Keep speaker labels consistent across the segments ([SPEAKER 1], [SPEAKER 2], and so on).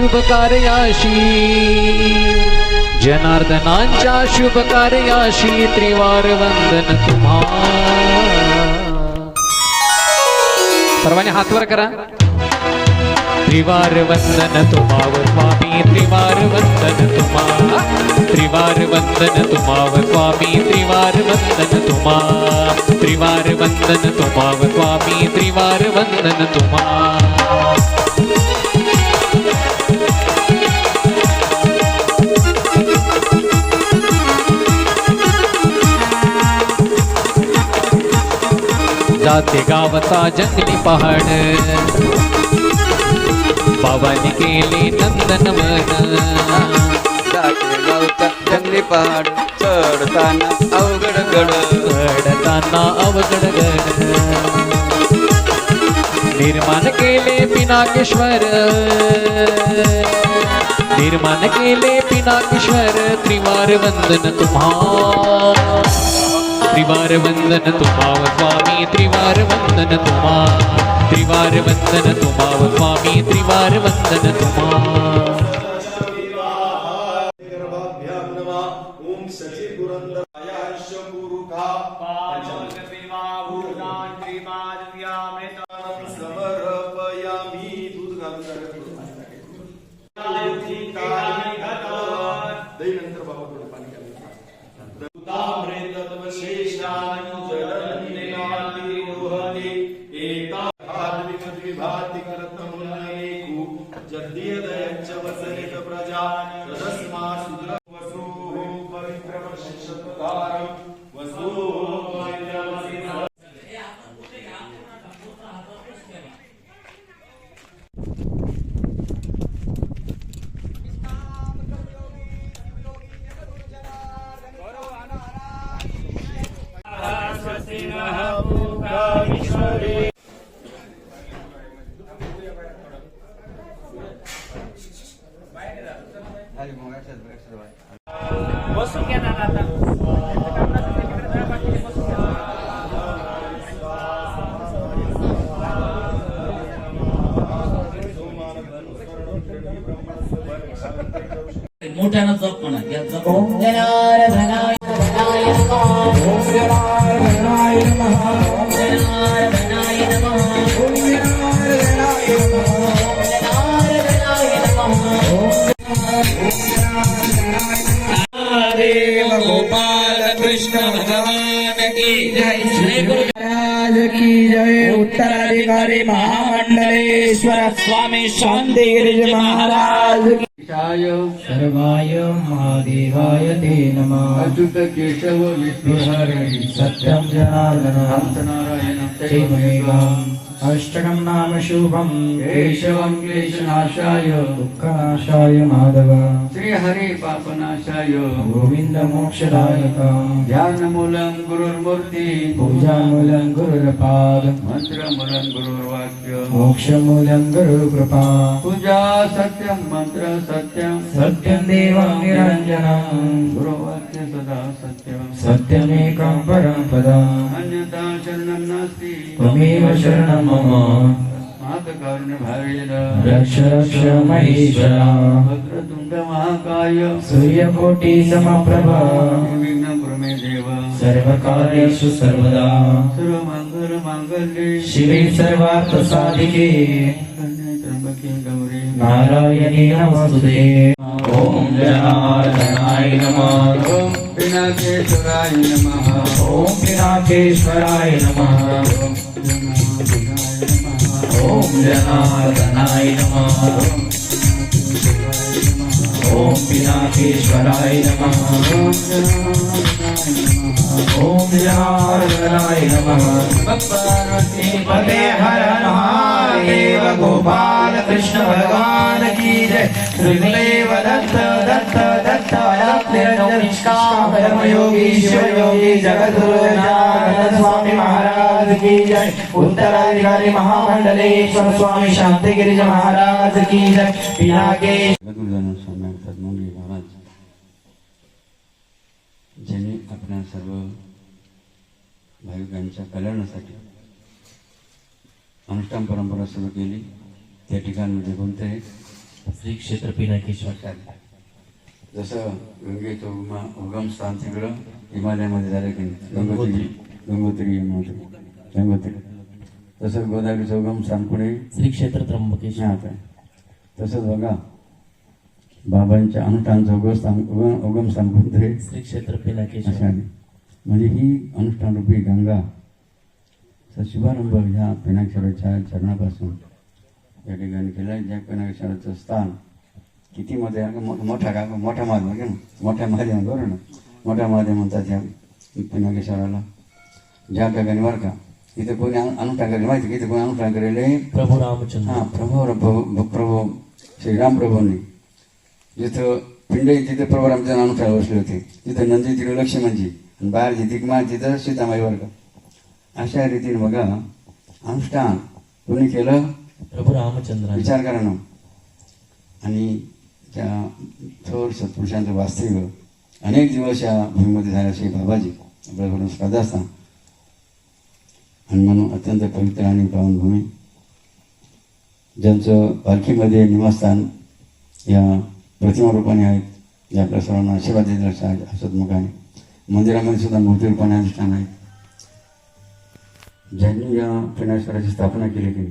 [SPEAKER 1] शुभ कार्याशी. जनार्दनांच्या शुभ कार्याशी त्रिवार वंदन तुम्हा. सर्वांनी हातवर करा. त्रिवार वंदन तुम्हाव स्वामी त्रिवार वंदन तुम्हा. त्रिवार वंदन तुम्हाव स्वामी त्रिवार वंदन तुम्हा. त्रिवार वंदन तुम्हाव स्वामी त्रिवार वंदन तुम्हा. जाते गावचा जंगली पहाड. बाबांनी केले
[SPEAKER 2] जाते गावचा जंगली पहाड. चढताना अवघड गड.
[SPEAKER 1] चढताना अवघड गड. निर्माण केले पिनाकेश्वर. निर्माण केले पिनाकेश्वर. त्रिवार वंदन तुम्हा. त्रिवार वंदन तुमाव स्वामी त्रिवार वंदन तुम्हा त्रिवार वंदन तुम्हा स्वामी त्रिवार वंदन तुम्हा
[SPEAKER 3] मोठ्यानं
[SPEAKER 4] स्वामी शांती गिरिज महाराज की सर्वाय महादेवाय ते नमः।
[SPEAKER 2] अच्युत केशव
[SPEAKER 4] विष्णुहरि सत्यं जनार्दन। श्रीमेघम् अष्टकं नाम शुभं
[SPEAKER 2] केशवं क्लेशनाशाय
[SPEAKER 4] दुःखनाशाय माधव।
[SPEAKER 2] श्री हरे पापनाशाय
[SPEAKER 4] गोविन्द मोक्षदायकम्
[SPEAKER 2] ध्यानमूलं गुरुर्मूर्ती
[SPEAKER 4] पूजामूलं गुरुरपाद।
[SPEAKER 2] मन्त्रमूलं गुरुर्वाक्य
[SPEAKER 4] मोक्षमूलं गुरुकृपा।
[SPEAKER 2] पूजा सत्यं मंत्र सत्यं।
[SPEAKER 4] सत्यं देवं निरञ्जनम्
[SPEAKER 2] गुरुवाक्य सदा सत्यं।
[SPEAKER 4] सत्यमेकं परं पदम्
[SPEAKER 2] अन्यथा शरणं नास्ति।
[SPEAKER 4] त्वमेव शरणं मम।
[SPEAKER 2] मातकारुण्यभावेन।
[SPEAKER 4] रक्ष रक्ष महेश्वरा।
[SPEAKER 2] वक्रतुण्ड महाकाय
[SPEAKER 4] सूर्यकोटि समप्रभ।
[SPEAKER 2] विघ्नं कुरु देव।
[SPEAKER 4] सर्वकार्येषु सर्वदा।
[SPEAKER 2] सर्वमङ्गल माङ्गल्ये
[SPEAKER 4] शिवे सर्वार्थसाधिके।
[SPEAKER 2] कन्ये त्र्यम्बके गौरी।
[SPEAKER 4] नारायणे नमस्ते ॐ जनार्दनाय नमः।
[SPEAKER 2] ॐ पिनाकेश्वराय नमः।
[SPEAKER 4] ॐ पिनाकेश्वराय नमः। ॐ जनार्दनाय नमः। ॐ पिनाकेश्वराय नमः। ॐ जनार्दनाय नमः। पते हर देव गोपाल कृष्ण भगवान की जय। श्रीदेव दत्त दत्त दत्त निष्काम योगी शिव जगद्गुरु जनार्दन स्वामी महाराज की जय। उत्तराधिकारी महामंडलेश्वर स्वामी शांतिगिरिज महाराज की जय। पिनाके
[SPEAKER 2] गुरुजन महाराज ज्यांनी आपल्या सर्व भाविकांच्या कल्याणासाठी अनुष्ठान परंपरा सुरू केली. त्या ठिकाणामध्ये कोणते
[SPEAKER 4] श्री क्षेत्र पिनाकेश्वर
[SPEAKER 2] जसं गंगेचं उगमा उगम स्थान तिकडं हिमालयामध्ये झालं की गंगोत्री. गंगोत्री. गंगोत्री तसं गोदावरीचं उगम स्थान पुढे.
[SPEAKER 4] श्री क्षेत्र त्र्यंबकेश्वर
[SPEAKER 2] तसंच बघा. बाबांच्या अनुष्ठानचं उगमस्थान उगम उगमस्थान कोणतं
[SPEAKER 4] श्री क्षेत्र पिनाकेश्वर
[SPEAKER 2] म्हणजे ही अनुष्ठान रूपी गंगा. चा शुभारंभ ह्या पिनाक्षराच्या चरणापासून. या ठिकाणी केला ज्या पिनाक्षराचं स्थान किती मध्ये मोठा का मोठा महादेव आहे ना? मोठ्या महादेव बरोबर ना? मोठा महादेव म्हणतात ह्या पिनाकेश्वराला ज्या ठिकाणी बरं का इथे कोणी अनु- अनुष्ठान करेल माहिती? इथे कोणी अनुष्ठान करेल
[SPEAKER 4] प्रभू रामचंद्र.
[SPEAKER 2] हा प्रभू प्रभू प्रभू श्रीराम प्रभूंनी. जिथं पिंड तिथे प्रभू रामचंद्र अनुठाला बसले होते तिथं नंदी तिकडे लक्ष्मणजी आणि बाहेर दिगमा तिथं सीतामाई वर्ग अशा रीतीने बघा अनुष्ठान कोणी केलं?
[SPEAKER 4] प्रभू रामचंद्र
[SPEAKER 2] विचार करा ना. आणि त्या थोर सत्पुरुषांचं वास्तव्य अनेक दिवस या भूमीमध्ये झाले असे बाबाजी आपल्याकडून श्रद्धास्थान आणि म्हणून अत्यंत पवित्र आणि पावनभूमी ज्यांचं पालखीमध्ये निवासस्थान या प्रतिमा रूपाने आहेत जे आपल्या सर्वांना आशीर्वाद देत असतात हसतमुखाने मंदिरामध्ये सुद्धा मूर्ती रूपाने अधिष्ठान आहेत ज्यांनी या पिण्याश्वराची स्थापना केली की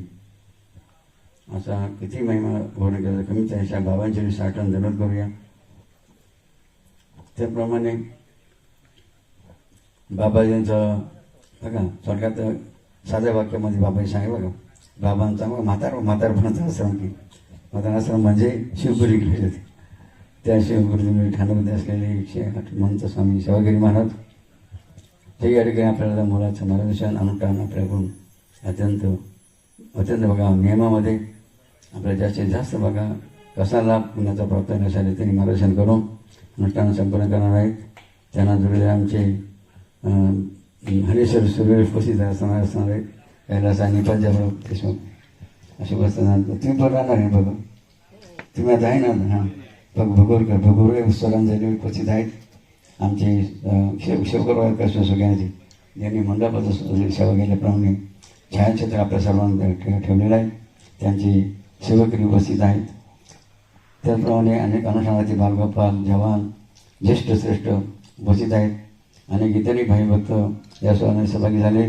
[SPEAKER 2] असा किती महिमा पूर्ण केला आहे अशा बाबांची साठवण जमत करूया. त्याप्रमाणे बाबाजींचं बघा स्वर्गात साध्या वाक्यामध्ये बाबाजी सांगे बघा. बाबांचा मग म्हातार म्हातारपणाचा आश्रम की. म्हातार आश्रम म्हणजे शिवपुरी गेले होते. त्या शिवपुरी ठाण्यामध्ये असलेले एकशे आठ मंत स्वामी सेवागिरी महाराज ते या ठिकाणी आपल्याला मुलाचं मार्गदर्शन अनुष्ठान आपल्याकडून अत्यंत अत्यंत बघा नियमामध्ये आपल्या जास्तीत जास्त बघा कसा लाभ पुण्याचा प्राप्त अशा त्यांनी मार्गदर्शन करून अनुष्ठान संपन्न करणार आहेत. त्यांना जुळले आमचे हरेश्वर सूर्य उपस्थित असणार असणार आहेत कैलास आणि पंजाबराव देशमुख. असे बसतात तुम्ही पण राहणार आहे बघा. तुम्ही आता आहे ना हां बघ भगोरकर भगोरे उत्सवांजली उपस्थित आहेत. आमचे अं, शिव शिवकर वायकर सुसुग्याजी यांनी मंडपाचं सेवा केल्याप्रमाणे छायाचित्र आपल्या सर्वांना ठेवलेलं आहे. त्यांची सेवकरी उपस्थित आहेत. त्याचप्रमाणे अनेक अनुषंगाचे बालगोपाल जवान ज्येष्ठ श्रेष्ठ उपस्थित आहेत. अनेक इतरही भाई भक्त या सोहळ्याने सहभागी झाले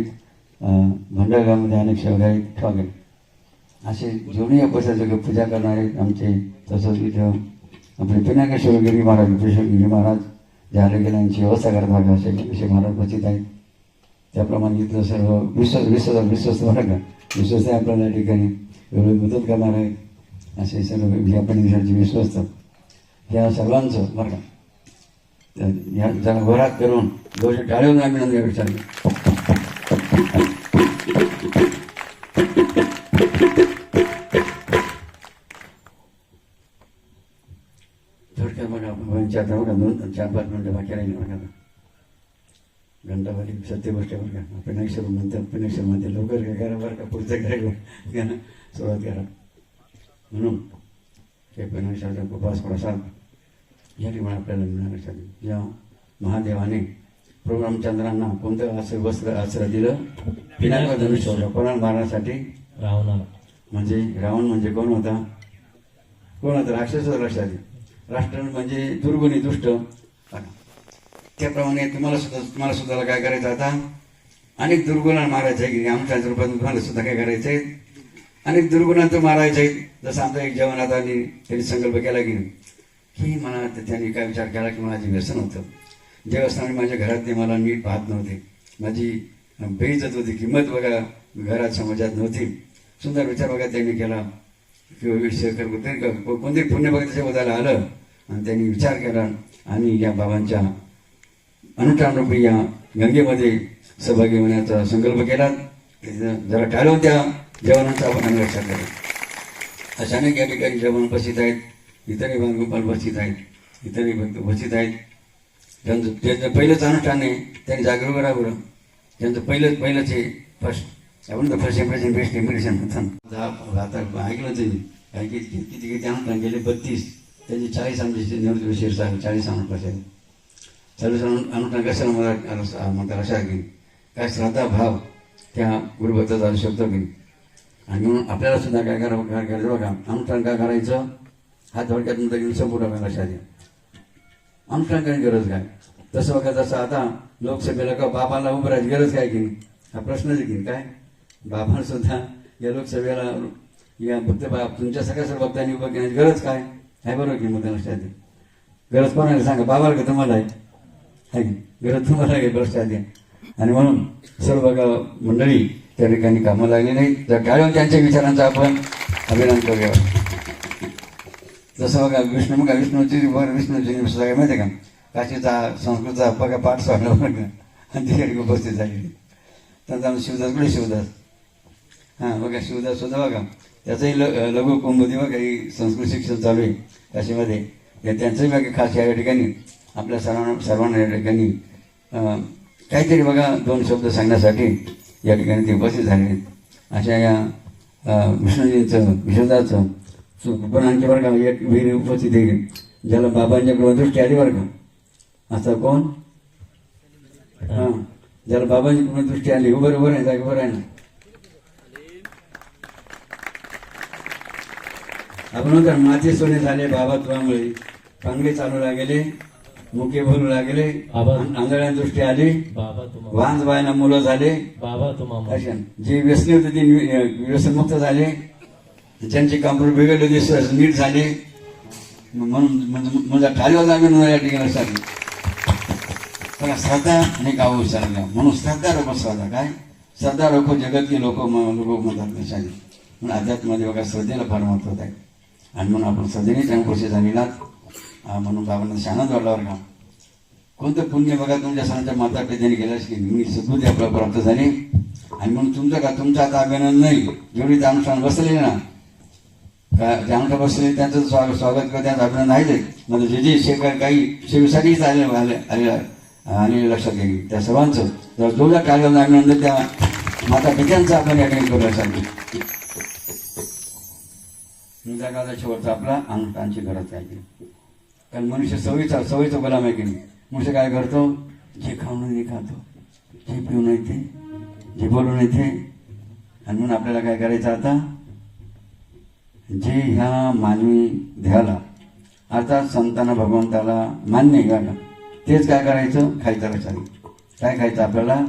[SPEAKER 2] अं, भंडारगावमध्ये अनेक सेवक आहेत. ठेवा असे जुनी उपस्थित पूजा करणारे आमचे तसंच इथं आपले पिनाकेश्वरगिरी महाराज विश्वेश्वरगिरी महाराज जे आले व्यवस्था करत बघा असे महाराज उपस्थित आहेत. त्याप्रमाणे इथलं सर्व विश्व विश्व विश्वस्त बरं का? विश्वस्त आपल्याला या ठिकाणी. वेगवेगळी मदत करणार आहे. असे सर्व या परिसरचे विश्वस्त या सर्वांचं बरं का? या जरा घरात करून दोष टाळून आम्ही नंतर विचारलं. बघा दोन चार पाच मिनटं बाकी राहील बघा. घंटाभरी सत्य गोष्ट बरं का. पिनाक्षर म्हणतात पिनाक्षर म्हणते लवकर काय करा बरं का? पुढचं घ्या ना, सुरुवात करा. म्हणून हे पिनाक्षरचा उपास प्रसाद या ठिकाणी आपल्याला मिळणार आहे. या महादेवाने प्रभू रामचंद्रांना कोणतं असं वस्त्र आश्रय दिलं? पिनाक धनुष्य कोणाला मारण्यासाठी?
[SPEAKER 4] रावणाला.
[SPEAKER 2] म्हणजे रावण म्हणजे कोण होता? कोण होता? राक्षस लक्षात राष्ट्र म्हणजे दुर्गुणी दुष्ट. त्याप्रमाणे तुम्हाला सुद्धा तुम्हाला सुद्धा काय करायचं आता? अनेक दुर्गुणांना मारायचं आहे की आमच्या रूपात तुम्हाला सुद्धा काय करायचं आहे अनेक दुर्गुणांना मारायचं आहे जसं आमचा एक जेवण आता आणि त्यांनी संकल्प केला की की मला ते- त्यांनी काय विचार केला की माझे व्यसन होतं. देवस्थानी माझ्या घरातले मला नीट पाहत नव्हते. माझी बेइज्जत होती किंमत बघा घरात समाजात नव्हती. सुंदर विचार बघा त्यांनी केला. किंवा विषय कर- कोणतरी कोणतरी पुण्य बघा त्याच्या बदला आलं. आणि त्यांनी विचार केला. आणि या बाबांच्या अनुष्ठानरूपी या गंगेमध्ये सहभागी होण्याचा संकल्प केला. जरा टाळून त्या जेवणाचा आपण आम्ही लक्षात केला अचानक या ठिकाणी जेवण उपस्थित आहेत. इतरही पण उपस्थित आहेत. इतरही भक्त उपस्थित आहेत. ज्यांचं ज्यांचं पहिलंच अनुष्ठान आहे त्यांनी जागरूक राहावं. त्यांचं पहिलंच पहिलंच हे फर्स्ट आपण तर फर्स्ट इम्प्रेशन बेस्ट इम्प्रेशन होतं आता ऐकलं तुम्ही काय किती किती किती अनुष्ठान गेले बत्तीस. त्यांची चाळीस आमचे निवृत्त शीर्ष आहे चाळीस अनुटाचे चाळीस अनु- अनुष्ठान कशाला मला म्हणतात अशा की काय श्रद्धा भाव त्या गुरुभक्ताचा शकतो की आणि म्हणून आपल्याला सुद्धा काय करावं काय करायचं बघा अनुष्ठान काय करायचं? हा थोडक्यात नंतर येऊन संपूर्ण लक्षात घ्या अनुष्ठान करण्याची गरज काय? तसं बघा जसं आता लोकसभेला का बाबाला उभं राहायची गरज काय की हा प्रश्नच आहे की काय बाबांसुद्धा या लोकसभेला या भक्त बा तुमच्या सगळ्या सर्व भक्तांनी उभं घेण्याची गरज काय? आहे बरोबर की मुद्दा लक्षात गरज कोणाला सांगा? बाबाला का तुम्हाला? आहे की? गरज तुम्हाला आहे लक्षात आणि म्हणून सर्व बघा मंडळी त्या ठिकाणी कामं लागली नाही तर टाळून त्यांच्या विचारांचा आपण अभिनंदन करूया. जसं बघा विष्णू बघा विष्णूची वर विष्णूची काय माहिती आहे का? काशीचा संस्कृतचा बघा पाठ सोडला बरं का? आणि तिकडे उपस्थित झालेली. त्यांचा शिवदास. कुठे शिवदास? हां बघा शिवदास सुद्धा बघा. त्याचंही ल लघु कौमुदी काही संस्कृत शिक्षण चालू आहे काशीमध्ये त्यांचंही बघा खास या ठिकाणी आपल्या सर्वांना सर्वांना या ठिकाणी काहीतरी बघा दोन शब्द सांगण्यासाठी या ठिकाणी ते उपस्थित झाले आहेत. अशा या अं, विष्णूजींचं विश्वदाचं पण एक वीर उपस्थित आहे. ज्याला बाबांच्या दृष्टी आली वर्ग असा असं कोण? हां. ज्याला बाबांची दृष्टी आली उभं उभं आहे जागी बरं आहे ना. आपण ना, माती सोने झाले बाबा तुझ्यामुळे. चांगले चालू लागले मुके बोलू लागले
[SPEAKER 4] बाबा.
[SPEAKER 2] आंधळ्या दृष्टी आली
[SPEAKER 4] बाबा
[SPEAKER 2] वांज बायना मुलं झाले.
[SPEAKER 4] बाबा
[SPEAKER 2] जे व्यसनी होते ते व्यसनमुक्त झाले. ज्यांचे कॉम्प्युटर बिघडले ते नीट झाले. म्हणून माझा ठालीवर लागून या ठिकाणी. बघा श्रद्धा आणि गाव विचारल्या म्हणून श्रद्धा रोको श्रद्धा. काय? श्रद्धा रोको जगत की लोक लोक म्हणतात घे. म्हणून अध्यात्मामध्ये बघा श्रद्धेला फार महत्त्व आहे. आणि म्हणून आपण सजनी त्या जमिनात म्हणून बाबांना शानच वाढला बरं का. कोणतं पुण्य बघा तुमच्या सणाच्या माता पित्याने गेल्यास की मी सद्बुद्धी आपल्याला प्राप्त झाली. आणि म्हणून तुमचं का तुमचं आता अभिनंदन नाही. जेवढी ते अनुष्ठान बसले ना का अनुष्ठान बसले त्यांचं स्वागत स्वागत किंवा त्यांचं अभिनंदन आहे. म्हणजे जे जे शेकर काही सेवेसाठीच आले आले आले आलेले लक्षात घ्यावी त्या सर्वांचं जर जो ज्या कार्याला अभिनंदन त्या माता पित्यांचं आपण या ठिकाणी करू लक्षात घेऊ शेवटचा आपला अनुष्ठानची गरज आहे. कारण मनुष्य सवयीचा सवयीचा गुलाम आहे की नाही? मनुष्य काय करतो? जे खाऊन ते खातो. जे पिऊन येते जे बोलून येते आणि म्हणून आपल्याला काय करायचं आता? जे ह्या मानवी ध्याला अर्थात संतांना भगवंताला मान्य घ्यायला तेच काय करायचं? खायचं लक्षात काय खायचं आपल्याला?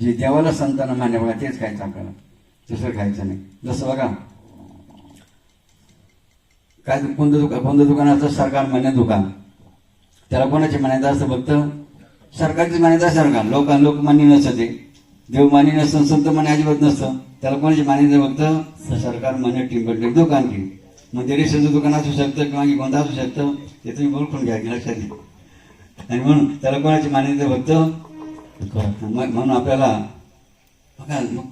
[SPEAKER 2] जे देवाला संतांना मान्य बघा तेच खायचं आपल्याला. दुसरं खायचं नाही. जसं बघा काय कोणतं दुकान कोणतं दुकान असतं? सरकार म्हणे दुकान. त्याला कोणाची मान्यता असतं फक्त? सरकारची मान्यता सरकार लोक लोकमान्य नसतं ते. देवमान्य नसतं संत म्हणे अजिबात नसतं. त्याला कोणाची मान्यता फक्त? सरकार म्हणे टिंबट दुकान की मग ते रेशनचं दुकान असू शकतं किंवा कोणतं असू शकतं ते तुम्ही ओळखून घ्या की लक्षात घ्या. आणि म्हणून त्याला कोणाची मान्यता फक्त? मग- म्हणून आपल्याला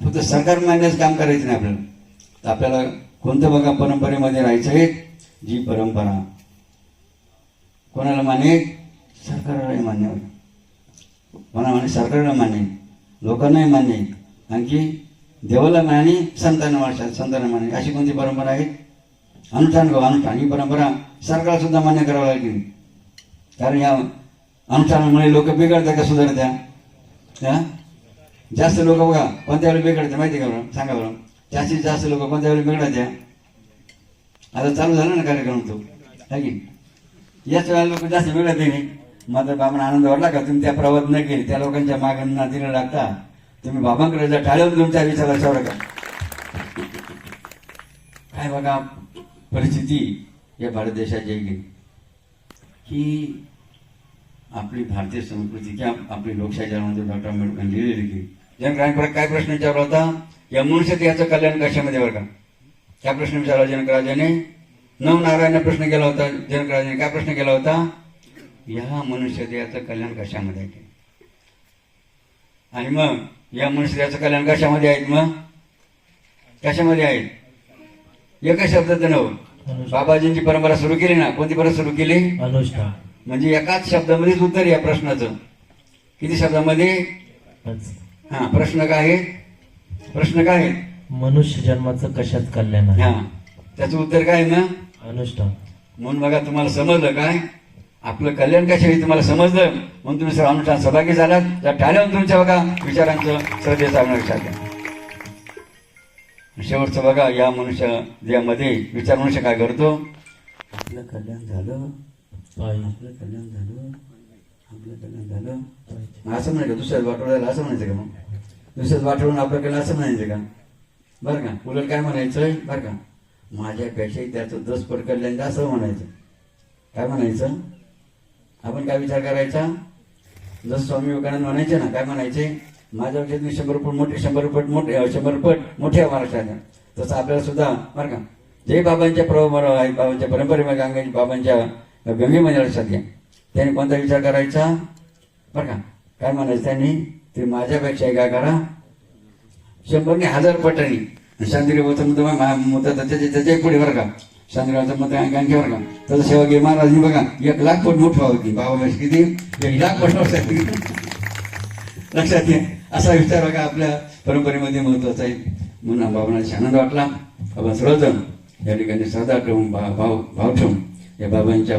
[SPEAKER 2] फक्त सरकार मान्यच काम करायचं नाही आपल्याला. तर आपल्याला कोणतं बघा परंपरेमध्ये राहायचं आहे? जी परंपरा. कोणाला मान्य? सरकारलाही मान्य कोणा कोणाला मान्य? सरकारला मान्य. लोकांनाही मान्य. आणखी देवाला मान्य संतांना मान्य संतांना मान्य. अशी कोणती परंपरा आहे? अनुष्ठान गो अनुष्ठान. ही परंपरा सरकारला सुद्धा मान्य करावं लागेल. कारण या अनुष्ठानामुळे लोक बिघडतात का सुधारत्या? त्या जास्त लोक बघा कोणत्या वेळी बिघडते माहिती का बरं? सांगा बरं. जास्तीत जास्त लोक कोणत्या वेळी बिघडत्या? आता चालू झाला ना कार्यक्रम तो. है की? याच वेळेला लोक जास्त बिघडत नाही. मात्र बाबांना आनंद वाटला का? तुम्ही त्या प्रवाद न केली त्या लोकांच्या मागांना दिलं लागता तुम्ही बाबांकडे जर टाळेवर तुमच्या विचाराच्या का? काय बघा परिस्थिती या भारत देशाची आहे की? आपली भारतीय संस्कृती किंवा आपली लोकशाही ज्यामध्ये डॉक्टर आंबेडकर लिहिलेली की जनक काय प्रश्न विचारला होता? या मनुष्यात याचं कल्याण कशामध्ये बरं का? काय प्रश्न विचारला जनकराजाने? नवनारायण प्रश्न केला होता जनकराजाने काय प्रश्न केला होता? या मनुष्य देहाचं कल्याण कशामध्ये आहे? आणि मग या मनुष्य देहाचं कल्याण कशामध्ये आहेत मग? कशामध्ये आहेत एका शब्दाचं नव. बाबाजींची परंपरा सुरू केली ना? कोणती परंपरा सुरू केली?
[SPEAKER 4] अनुष्ठान.
[SPEAKER 2] म्हणजे एकाच शब्दामध्येच उत्तर या प्रश्नाचं. किती शब्दामध्ये. हा प्रश्न काय आहे? प्रश्न काय आहे?
[SPEAKER 4] मनुष्य जन्माचं कशात कल्याण आहे?
[SPEAKER 2] हा त्याचं उत्तर काय आहे ना?
[SPEAKER 4] अनुष्ठान.
[SPEAKER 2] म्हणून बघा तुम्हाला समजलं काय? आपलं कल्याण कशाविषयी तुम्हाला समजलं? म्हणून तुम्ही सर्व अनुष्ठान सहभागी झालात. त्या टाळ्यावर तुमच्या बघा विचारांचं आपण लक्षात घ्या. शेवटचं बघा या मनुष्य यामध्ये विचार मनुष्य काय करतो? आपलं कल्याण झालं. आपलं कल्याण झालं. आपलं कल्याण झालं. असं म्हणायचं दुसऱ्याच वाटवल्याला असं म्हणायचं का मग? दुसऱ्याच वाटवून आपलं कल्याण असं म्हणायचं का? बरं का उलट काय म्हणायचं? बरं का माझ्यापेक्षाही त्याचं दस पट असं म्हणायचं. काय म्हणायचं? आपण काय विचार करायचा? जसं स्वामी विवेकानंद म्हणायचे ना काय म्हणायचे? माझ्यापेक्षा तुम्ही शंभर पट मोठे शंभर पट मोठे शंभर पट मोठ्या महाराष्ट्राच्या तसं आपल्याला सुद्धा बरं का जे बाबांच्या प्रभाव आहे बाबांच्या परंपरेमध्ये गंगे बाबांच्या गंगेमध्ये लक्षात घ्या. त्यांनी कोणता विचार करायचा? बरं का काय म्हणायचं त्यांनी? ते माझ्यापेक्षा काय करा? शंभरने हजार पटांनी शांतिरे होतं मत त्याच्या त्याच्या पुढे बरं का. शांतिरावचं मत आणखी बरं का. तसं घे महाराजांनी बघा एक लाख पट मोठं होती बाबा म्हणजे किती? एक लाख पट लक्षात घ्या. असा विचार बघा आपल्या परंपरेमध्ये महत्त्वाचा आहे. म्हणून बाबांना आनंद वाटला. बाबा सर्वजण या ठिकाणी श्रद्धा ठेवून भा भाव भाव ठेवून या बाबांच्या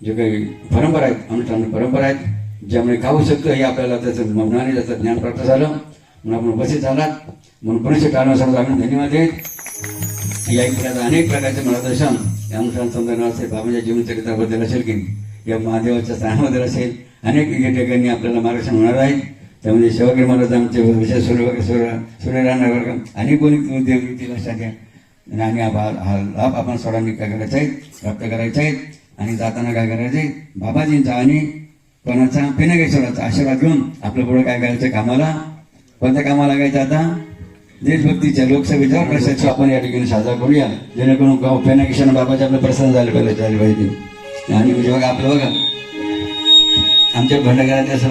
[SPEAKER 2] जे काही परंपरा आहेत अनुष्ठान परंपरा आहेत ज्यामुळे खाऊ शकतो हे आपल्याला त्याचं मनाने त्याचं ज्ञान प्राप्त झालं. म्हणून आपण उपस्थित झालात. म्हणून पुरुष कारणासाठी आम्ही धन्यवाद देत. या इकडे अनेक प्रकारचे मार्गदर्शन. या अनुष्ठान संदर्भात असेल बाबांच्या जीवनचरित्राबद्दल असेल की या महादेवाच्या स्थानाबद्दल असेल. अनेक ठिकाणी आपल्याला मार्गदर्शन होणार आहे. त्यामध्ये शिवगिरी महाराज आमचे विशेष सूर्य सूर्य सूर्यनारायण वर्ग. अनेक कोणी देव लक्षात घ्या. आणि हा हा लाभ आपण सर्वांनी काय करायचा आहे? प्राप्त करायचा आहे. आणि जाताना काय करायचं आहे? बाबाजींचा आणि कोणाचा? पिनगेश्वराचा आशीर्वाद घेऊन आपलं पुढे काय करायचं कामाला कोणत्या कामाला लागायचं आता? देशभक्तीच्या लोकसभेच्या प्रशासनाची आपण या ठिकाणी साजरा करूया. जेणेकरून गाव पेनाकिशन बाबाचे आपलं प्रसन्न झाले पाहिजे झाले पाहिजे. आणि म्हणजे बघा आपलं बघा. आमच्या भंडारात असं